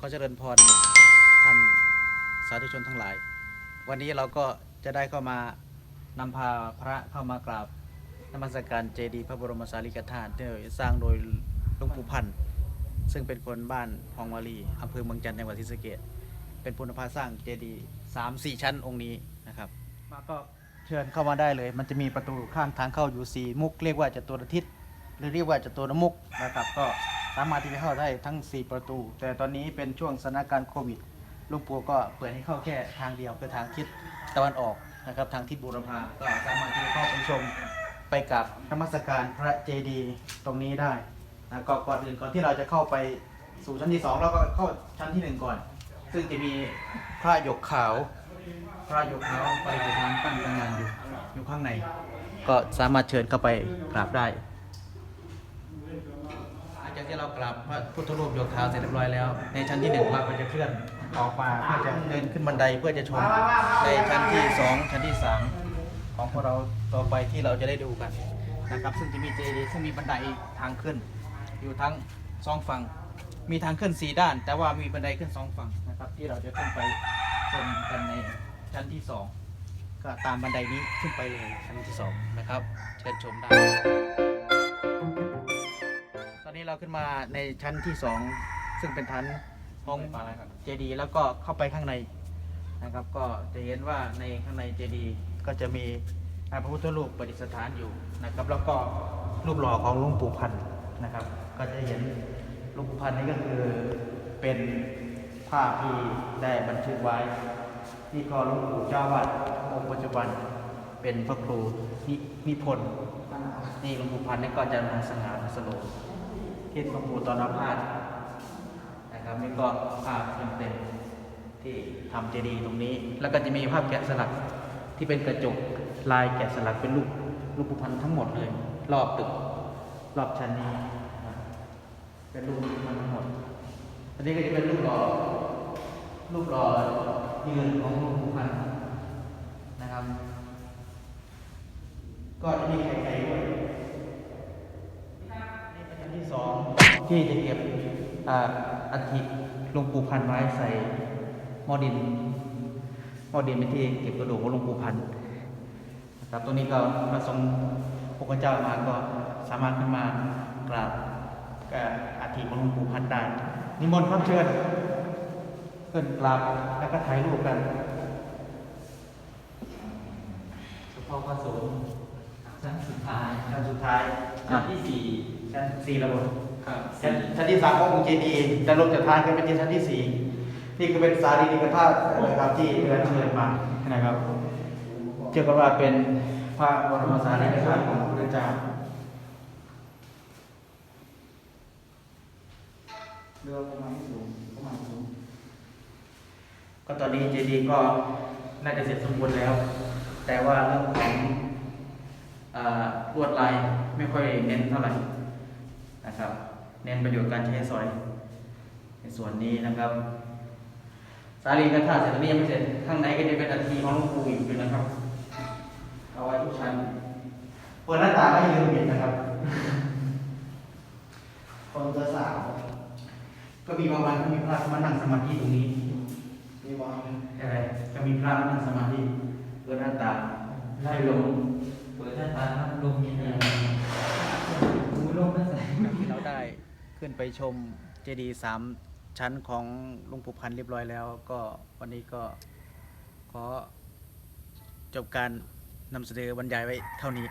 ขอเจริญพรท่านสาธุชนทั้งหลาย วันนี้เราก็จะได้เข้ามานำพาพระเข้ามากราบนมัสการเจดีย์พระบรมสารีริกธาตุที่สร้างโดยหลวงปู่พันธ์ซึ่งเป็นคนบ้านพองวารีอำเภอเมืองจันทร์จังหวัดศรีสะเกษเป็นผู้นำพาสร้างเจดีย์สามสี่ชั้นองค์นี้นะครับ มาก็เชิญเข้ามาได้เลย มันจะมีประตูข้างทางเข้าอยู่สี่มุก เรียกว่าจตุรทิศหรือเรียกว่าจตุรมุกนะครับก็ สามารถที่จะเข้าได้ทั้ง 4 ประตู แต่ตอนนี้เป็นช่วงสถานการณ์โควิดหลุงปู่ก็เปิดให้เข้าแค่ทางเดียวคือทางทิศตะวันออกนะครับ ทางทิศบูรพาก็สามารถที่จะเข้าไปชมไปกับนมัสการพระเจดีย์ตรงนี้ได้นะก็ก่อนอื่นก่อนที่เราจะเข้าไปสู่ชั้นที่สองเราก็เข้าชั้นที่หนึ่งก่อน ซึ่งจะมีพระหยกขาว พระหยกขาวไปฏิสถานตั้งตางานอยู่อยู่ข้างใน ก็สามารถเชิญเข้าไปกราบได้ ที่เรากราบพระพุทธรูปหยกขาวเสร็จเรียบร้อยแล้ว ในชั้นที่หนึ่งเราก็จะเคลื่อนออกมาเพื่อจะเดินขึ้นบันไดเพื่อจะชมในชั้นที่สองชั้นที่สามของพวกเราต่อไปที่เราจะได้ดูกันนะครับ ซึ่งจะมีเจดีย์ซึ่งมีบันไดทางขึ้น อยู่ทั้งสองฝั่งมีทางขึ้นสี่ด้าน แต่ว่ามีบันไดขึ้นสองฝั่งนะครับ ที่เราจะขึ้นไปชมกันในชั้นที่สองก็ตามบันไดนี้ขึ้นไปเลยชั้นที่สองนะครับ เชิญชมได้ เราขึ้นมาในชั้นที่สองซึ่งเป็นชั้นของเจดีย์แล้วก็เข้าไปข้างในนะครับ ก็จะเห็นว่าในข้างในเจดีย์ก็จะมีพระพุทธรูปประดิษฐานอยู่นะครับ แล้วก็รูปหล่อของหลวงปู่พันธ์นะครับ ก็จะเห็นหลวงปู่พันธ์นี่ก็คือเป็นภาพที่ได้บันทึกไว้ที่ก็หลวงปู่เจ้าวาดองค์ปัจจุบันเป็นพระครูนิพนธ์นี่หลวงปู่พันธ์นี่ก็จะนงสง่าสโล ที่หลวงปู่ตอนรับพาดนะครับนี่ก็ภาพเต็มๆที่ทำเจดีย์ตรงนี้ แล้วก็จะมีภาพแกะสลักที่เป็นกระจกลายแกะสลักเป็นรูปรูปพันธ์ทั้งหมดเลย รอบตึกรอบชั้นนี้เป็นรูปพันธ์ทั้งหมด อันนี้ก็จะเป็นรูปหล่อรูปหล่อยืนของหลวงปู่พันธ์นะครับ ก็จะมีไข่ไก่ด้วย นี่เป็นชั้นที่สอง ที่จะเก็บอัฐิหลวงปู่พันไว้ใส่หม้อดินหม้อดินเป็นที่เก็บกระดูกของหลวงปู่พันนะครับตรงนี้ก็พระสงฆ์พระเจ้ามาก็สามารถขึ้นมากราบอัฐิของหลวงปู่พันได้นิมนต์พระเชิญขึ้นกราบแล้วก็ถ่ายรูปกันเฉพาะพระสงฆ์ชั้นสุดท้ายชั้นสุดท้ายชั้นที่สี่ชั้นสี่ระบบครับ ชั้นชั้นที่สามขององค์เจดีย์จะลงจากทานกันเป็นชั้นที่สี่นี่ก็เป็นสารีริกธาตุนะครับที่เดินเชิญมานะครับเชื่อกันว่าเป็นพระบรมสารีริกธาตุของพระพุทธเจ้าเรือประมาณสูงประมาณสูงก็ตอนนี้เจดีย์ก็น่าจะเสร็จสมบูรณ์แล้ว แต่ว่าเรื่องของอ่าลวดลายไม่ค่อยเน้นเท่าไหร่นะครับ เน้นประโยชน์การใช้สอย ในส่วนนี้นะครับสาลีกระถาเสร็จแล้วนี่ยังไม่เสร็จข้างในก็จะเป็นอัฐิของหลวงปู่อีกอยู่นะครับ เอาไว้ทุกชั้นเปิดหน้าต่างไม่ลืมปิดนะครับ คนจะสาวก็มีบางวันก็มีพระมานั่งสมาธิตรงนี้มีบางใช่ก็มีพระมานั่งสมาธิเปิดหน้าต่างไล่ลมเปิดหน้าตาครับลมเย็นๆมือลมไม่ใส่ เราได้ ขึ้นไปชมเจดีย์สามชั้นของหลุงปู่พันธ์เรียบร้อยแล้ว ก็วันนี้ก็ขอจบการนำเสนอบรรยายไว้เท่านี้